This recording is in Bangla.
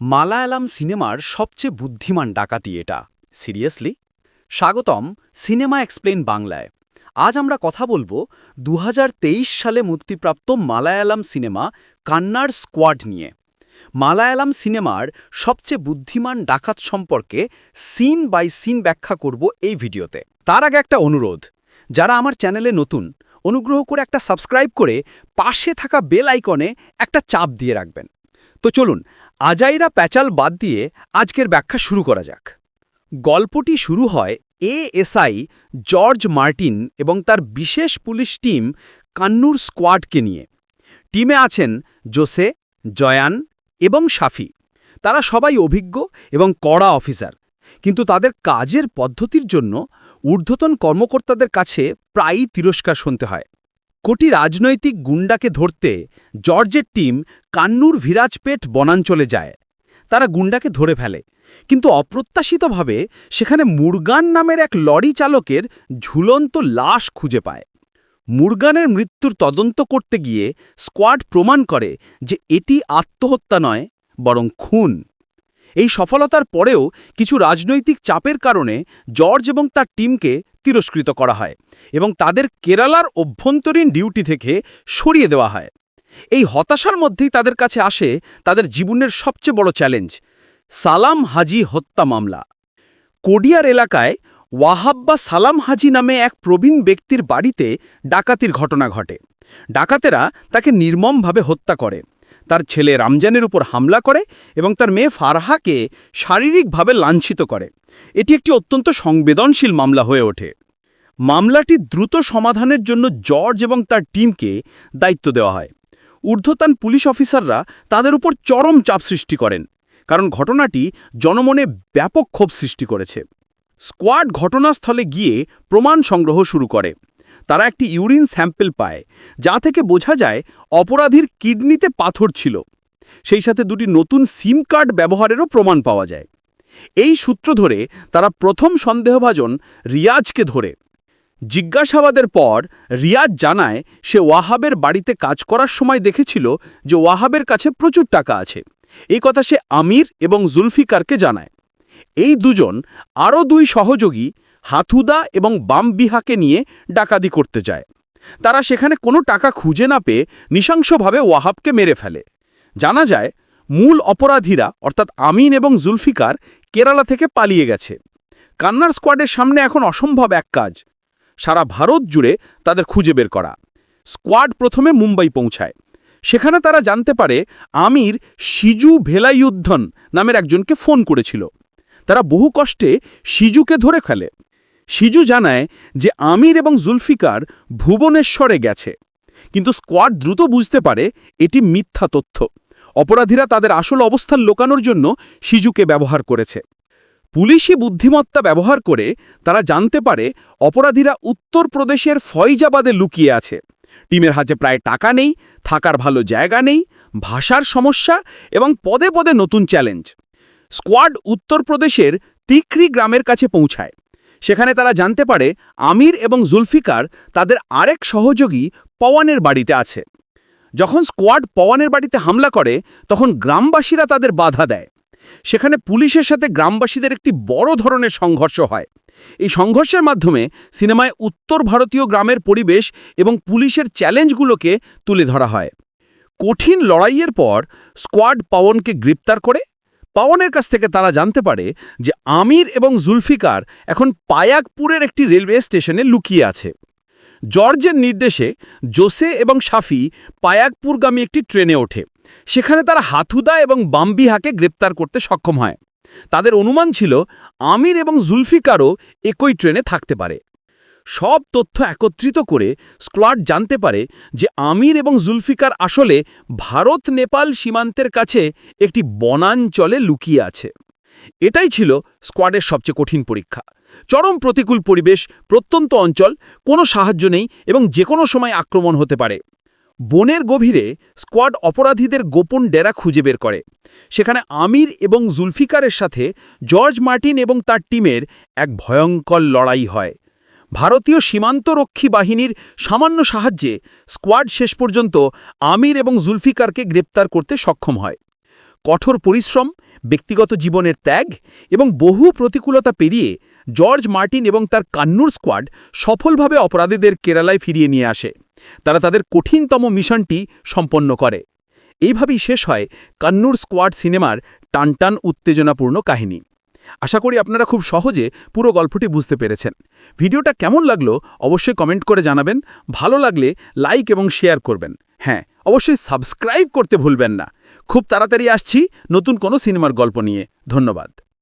মালায়ালাম সিনেমার সবচেয়ে বুদ্ধিমান ডাকাতি এটা। সিরিয়াসলি স্বাগতম, সিনেমা এক্সপ্লেন বাংলায়। আজ আমরা কথা বলব দু হাজার তেইশ সালে মুক্তিপ্রাপ্ত মালায়ালাম সিনেমা কান্নার স্কোয়াড নিয়ে। মালায়ালাম সিনেমার সবচেয়ে বুদ্ধিমান ডাকাত সম্পর্কে সিন বাই সিন ব্যাখ্যা করব এই ভিডিওতে। তার আগে একটা অনুরোধ, যারা আমার চ্যানেলে নতুন, অনুগ্রহ করে একটা সাবস্ক্রাইব করে পাশে থাকা বেল আইকনে একটা চাপ দিয়ে রাখবেন। তো চলুন আজাইরা প্যাচাল বাদ দিয়ে আজকের ব্যাখ্যা শুরু করা যাক। গল্পটি শুরু হয় এএসআই জর্জ মার্টিন এবং তার বিশেষ পুলিশ টিম কান্নুর স্কোয়াডকে নিয়ে। টিমে আছেন জোসে, জয়ান এবং সাফি তারা সবাই অভিজ্ঞ এবং কড়া অফিসার। কিন্তু তাদের কাজের পদ্ধতির জন্য ঊর্ধ্বতন কর্মকর্তাদের কাছে প্রায়ই তিরস্কার শুনতে হয়। কোটি রাজনৈতিক গুন্ডাকে ধরতে জর্জের টিম কান্নুর ভিরাজপেট বনাঞ্চলে যায়। তারা গুন্ডাকে ধরে ফেলে। কিন্তু অপ্রত্যাশিতভাবে সেখানে মুরগান নামের এক লরি চালকের ঝুলন্ত লাশ খুঁজে পায়। মুরগানের মৃত্যুর তদন্ত করতে গিয়ে স্কোয়াড প্রমাণ করে যে এটি আত্মহত্যা নয়, বরং খুন। এই সফলতার পরেও কিছু রাজনৈতিক চাপের কারণে জর্জ এবং তার টিমকে তিরস্কৃত করা হয় এবং তাদের কেরালার অভ্যন্তরীণ ডিউটি থেকে সরিয়ে দেওয়া হয়। এই হতাশার মধ্যেই তাদের কাছে আসে তাদের জীবনের সবচেয়ে বড় চ্যালেঞ্জ, সালাম হাজি হত্যা মামলা। কোডিয়ার এলাকায় ওয়াহাব্বা সালাম হাজি নামে এক প্রবীণ ব্যক্তির বাড়িতে ডাকাতির ঘটনা ঘটে। ডাকাতেরা তাকে নির্মমভাবে হত্যা করে। তার ছেলে রামজানের উপর হামলা করে এবং তার মেয়ে ফারহাকে শারীরিকভাবে লাঞ্ছিত করে। এটি একটি অত্যন্ত সংবেদনশীল মামলা হয়ে ওঠে। মামলাটি দ্রুত সমাধানের জন্য জর্জ এবং তার টিমকে দায়িত্ব দেওয়া হয়। ঊর্ধ্বতান পুলিশ অফিসাররা তাদের উপর চরম চাপ সৃষ্টি করেন, কারণ ঘটনাটি জনমনে ব্যাপক ক্ষোভ সৃষ্টি করেছে। স্কোয়াড ঘটনাস্থলে গিয়ে প্রমাণ সংগ্রহ শুরু করে। তারা একটি ইউরিন স্যাম্পেল পায়, যা থেকে বোঝা যায় অপরাধীর কিডনিতে পাথর ছিল। সেই সাথে দুটি নতুন সিম কার্ড ব্যবহারেরও প্রমাণ পাওয়া যায়। এই সূত্র ধরে তারা প্রথম সন্দেহভাজন রিয়াজকে ধরে। জিজ্ঞাসাবাদের পর রিয়াজ জানায়, সে ওয়াহাবের বাড়িতে কাজ করার সময় দেখেছিল যে ওয়াহাবের কাছে প্রচুর টাকা আছে। এই কথা সে আমির এবং জুলফিকারকে জানায়। এই দুজন আরও দুই সহযোগী হাথুদা এবং বামবিহাকে নিয়ে ডাকাতি করতে যায়। তারা সেখানে কোনো টাকা খুঁজে না পেয়ে নৃশংসভাবে ওয়াহাবকে মেরে ফেলে। জানা যায়, মূল অপরাধীরা, অর্থাৎ আমিন এবং জুলফিকার, কেরালা থেকে পালিয়ে গেছে। কান্নার স্কোয়াডের সামনে এখন অসম্ভব এক কাজ। সারা ভারত জুড়ে তাদের খুঁজে বের করা। স্কোয়াড প্রথমে মুম্বাই পৌঁছায়। সেখানে তারা জানতে পারে, আমির সিজু ভেলাইউদ্ধন নামের একজনকে ফোন করেছিল। তারা বহু কষ্টে সিজুকে ধরে ফেলে। সিজু জানায় যে আমির এবং জুলফিকার ভুবনেশ্বরে গেছে। কিন্তু স্কোয়াড দ্রুত বুঝতে পারে এটি মিথ্যা তথ্য। অপরাধীরা তাদের আসল অবস্থান লোকানোর জন্য সিজুকে ব্যবহার করেছে। পুলিশি বুদ্ধিমত্তা ব্যবহার করে তারা জানতে পারে অপরাধীরা উত্তরপ্রদেশের ফয়জাবাদে লুকিয়ে আছে। টিমের হাতে প্রায় টাকা নেই, থাকার ভালো জায়গা নেই, ভাষার সমস্যা এবং পদে পদে নতুন চ্যালেঞ্জ। স্কোয়াড উত্তরপ্রদেশের তিকরি গ্রামের কাছে পৌঁছায়। সেখানে তারা জানতে পারে আমির এবং জুলফিকার তাদের আরেক সহযোগী পওয়ানের বাড়িতে আছে। যখন স্কোয়াড পওয়ানের বাড়িতে হামলা করে, তখন গ্রামবাসীরা তাদের বাধা দেয়। সেখানে পুলিশের সাথে গ্রামবাসীদের একটি বড় ধরনের সংঘর্ষ হয়। এই সংঘর্ষের মাধ্যমে সিনেমায় উত্তর ভারতীয় গ্রামের পরিবেশ এবং পুলিশের চ্যালেঞ্জগুলোকে তুলে ধরা হয়। কঠিন লড়াইয়ের পর স্কোয়াড পাওয়নকে গ্রেপ্তার করে পাওয়ানের কাছ থেকে তারা জানতে পারে যে আমির এবং জুলফিকার এখন পায়াকপুরের একটি রেলওয়ে স্টেশনে লুকিয়ে আছে। জর্জের নির্দেশে জোসে এবং সাফি পায়াকপুরগামী একটি ট্রেনে ওঠে। সেখানে তারা হাথুদা এবং বাম্বিহাকে গ্রেপ্তার করতে সক্ষম হয়। তাদের অনুমান ছিল আমির এবং জুলফিকারও একই ট্রেনে থাকতে পারে। সব তথ্য একত্রিত করে স্কোয়াড জানতে পারে যে আমির এবং জুলফিকার আসলে ভারত, নেপাল সীমান্তের কাছে একটি বনাঞ্চলে লুকিয়ে আছে। এটাই ছিল স্কোয়াডের সবচেয়ে কঠিন পরীক্ষা। চরম প্রতিকূল পরিবেশ, প্রত্যন্ত অঞ্চল, কোনো সাহায্য নেই এবং যে কোনো সময় আক্রমণ হতে পারে। বনের গভীরে স্কোয়াড অপরাধীদের গোপন ডেরা খুঁজে বের করে। সেখানে আমির এবং জুলফিকারের সাথে জর্জ মার্টিন এবং তার টিমের এক ভয়ঙ্কর লড়াই হয়। ভারতীয় সীমান্তরক্ষী বাহিনীর সামান্য সাহায্যে স্কোয়াড শেষ পর্যন্ত আমির এবং জুলফিকারকে গ্রেপ্তার করতে সক্ষম হয়। কঠোর পরিশ্রম, ব্যক্তিগত জীবনের ত্যাগ এবং বহু প্রতিকূলতা পেরিয়ে জর্জ মার্টিন এবং তার কান্নুর স্কোয়াড সফলভাবে অপরাধীদের কেরালায় ফিরিয়ে নিয়ে আসে। তারা তাদের কঠিনতম মিশনটি সম্পন্ন করে। এইভাবেই শেষ হয় কান্নুর স্কোয়াড সিনেমার টানটান উত্তেজনাপূর্ণ কাহিনী। আশা করি আপনারা খুব সহজে পুরো গল্পটি বুঝতে পেরেছেন। ভিডিওটা কেমন লাগল অবশ্যই কমেন্ট করে জানাবেন। ভালো লাগলে লাইক এবং শেয়ার করবেন। হ্যাঁ অবশ্যই সাবস্ক্রাইব করতে ভুলবেন না। খুব তাড়াতাড়ি আসছি নতুন কোনো সিনেমার গল্প নিয়ে। ধন্যবাদ।